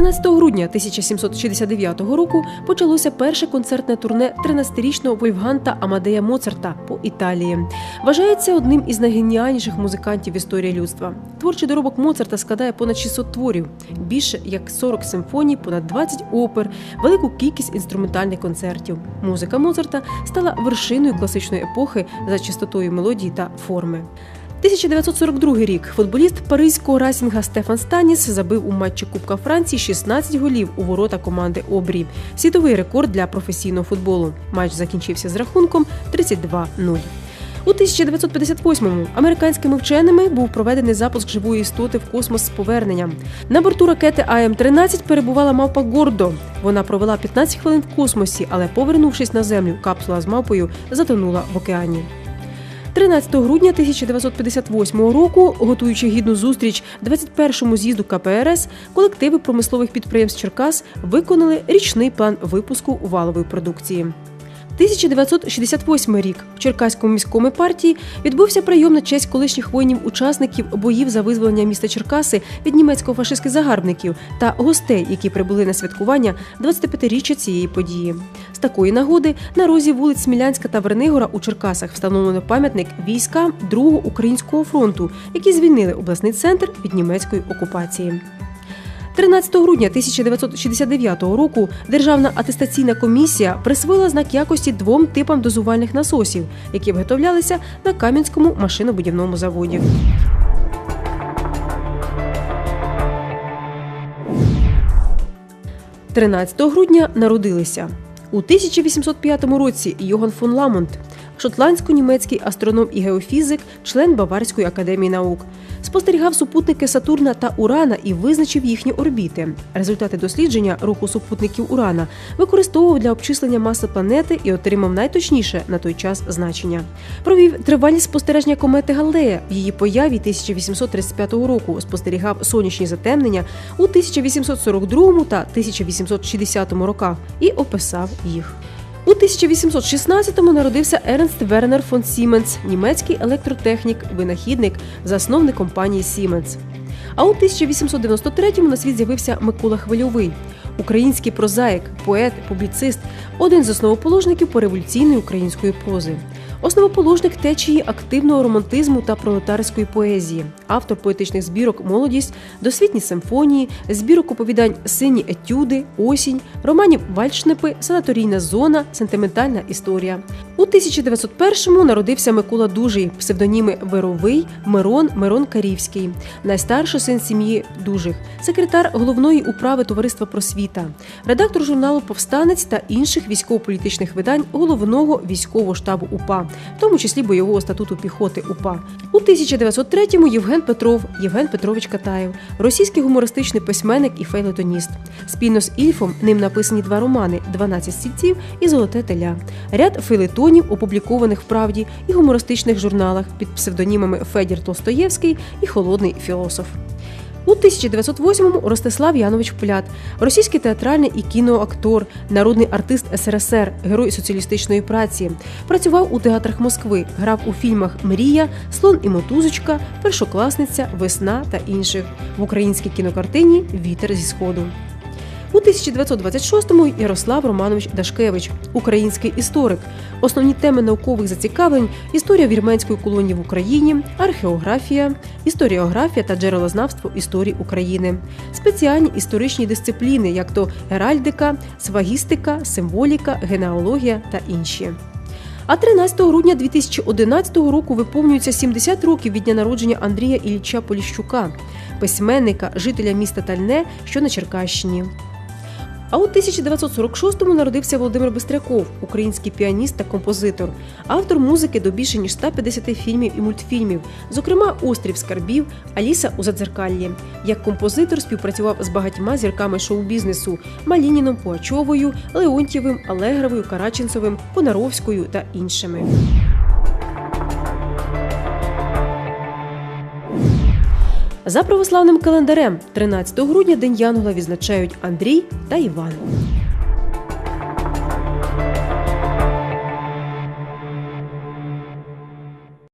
13 грудня 1769 року почалося перше концертне турне 13-річного вольфганта Амадея Моцарта по Італії. Вважається одним із найгеніальніших музикантів в історії людства. Творчий доробок Моцарта складає понад 600 творів, більше як 40 симфоній, понад 20 опер, велику кількість інструментальних концертів. Музика Моцарта стала вершиною класичної епохи за чистотою мелодії та форми. 1942 рік футболіст паризького райсінга Стефан Станіс забив у матчі Кубка Франції 16 голів у ворота команди Обрі. Світовий рекорд для професійного футболу. Матч закінчився з рахунком 32-0. У 1958-му американськими вченими був проведений запуск живої істоти в космос з поверненням. На борту ракети АМ-13 перебувала мавпа Гордо. Вона провела 15 хвилин в космосі, але, повернувшись на землю, капсула з мавпою затонула в океані. 13 грудня 1958 року, готуючи гідну зустріч 21-му з'їзду КПРС, колективи промислових підприємств Черкас виконали річний план випуску валової продукції. 1968 рік в Черкаському міському партії відбувся прийом на честь колишніх воїнів-учасників боїв за визволення міста Черкаси від німецько-фашистських загарбників та гостей, які прибули на святкування 25-річчя цієї події. З такої нагоди на розі вулиць Смілянська та Вернигора у Черкасах встановлено пам'ятник військам Другого українського фронту, які звільнили обласний центр від німецької окупації. 13 грудня 1969 року Державна атестаційна комісія присвоїла знак якості двом типам дозувальних насосів, які виготовлялися на Кам'янському машинобудівному заводі. – 13 грудня народилися у 1805 році Йоган фон Ламонт, шотландсько-німецький астроном і геофізик, член Баварської академії наук. Спостерігав супутники Сатурна та Урана і визначив їхні орбіти. Результати дослідження руху супутників Урана використовував для обчислення маси планети і отримав найточніше на той час значення. Провів тривалі спостереження комети Галлея. В її появі 1835 року спостерігав сонячні затемнення у 1842 та 1860 роках і описав їх. У 1816-му народився Ернст Вернер фон Сіменс, німецький електротехнік, винахідник, засновник компанії Сіменс. А у 1893-му на світ з'явився Микола Хвильовий, український прозаїк, поет, публіцист, один з основоположників пореволюційної української прози. Основоположник течії активного романтизму та пролетарської поезії, автор поетичних збірок Молодість, досвітні симфонії, збірок оповідань Сині етюди, осінь, романів Вальшнепи, санаторійна зона, сентиментальна історія. У 1901-му народився Микола Дужий, псевдоніми Веровий, Мирон, Мирон Карівський, найстарший син сім'ї Дужих, секретар головної управи товариства просвіта, редактор журналу Повстанець та інших військово-політичних видань головного військового штабу УПА в тому числі бойового статуту піхоти УПА. У 1903-му Євген Петров, Євген Петрович Катаєв, російський гумористичний письменник і фейлетоніст. Спільно з Ільфом ним написані два романи «12 стільців і Золоте теля, ряд фейлетонів, опублікованих в правді і гумористичних журналах під псевдонімами Федір Толстоєвський і Холодний філософ. У 1908-му Ростислав Янович Пляд, російський театральний і кіноактор, народний артист СРСР, герой соціалістичної праці. Працював у театрах Москви, грав у фільмах Мрія, Слон і мотузочка, Першокласниця, Весна та інших в українській кінокартині Вітер зі сходу. У 1926-му Ярослав Романович Дашкевич, український історик. Основні теми наукових зацікавлень історія вірменської колонії в Україні, археографія, історіографія та джерелознавство історії України, спеціальні історичні дисципліни, як то геральдика, свагістика, символіка, генеалогія та інші. А 13 грудня 2011 року виповнюється 70 років від дня народження Андрія Ілліча Поліщука, письменника, жителя міста Тальне, що на Черкащині. А у 1946-му народився Володимир Бистряков, український піаніст та композитор, автор музики до більше ніж 150 фільмів і мультфільмів, зокрема Острів скарбів, Аліса у Задзеркаллі. Як композитор співпрацював з багатьма зірками шоу-бізнесу Малініном Пуачовою, Леонтьєвим, Алегровою, Караченцевим, Понаровською та іншими. За православним календарем 13 грудня День Янгола відзначають Андрій та Іван.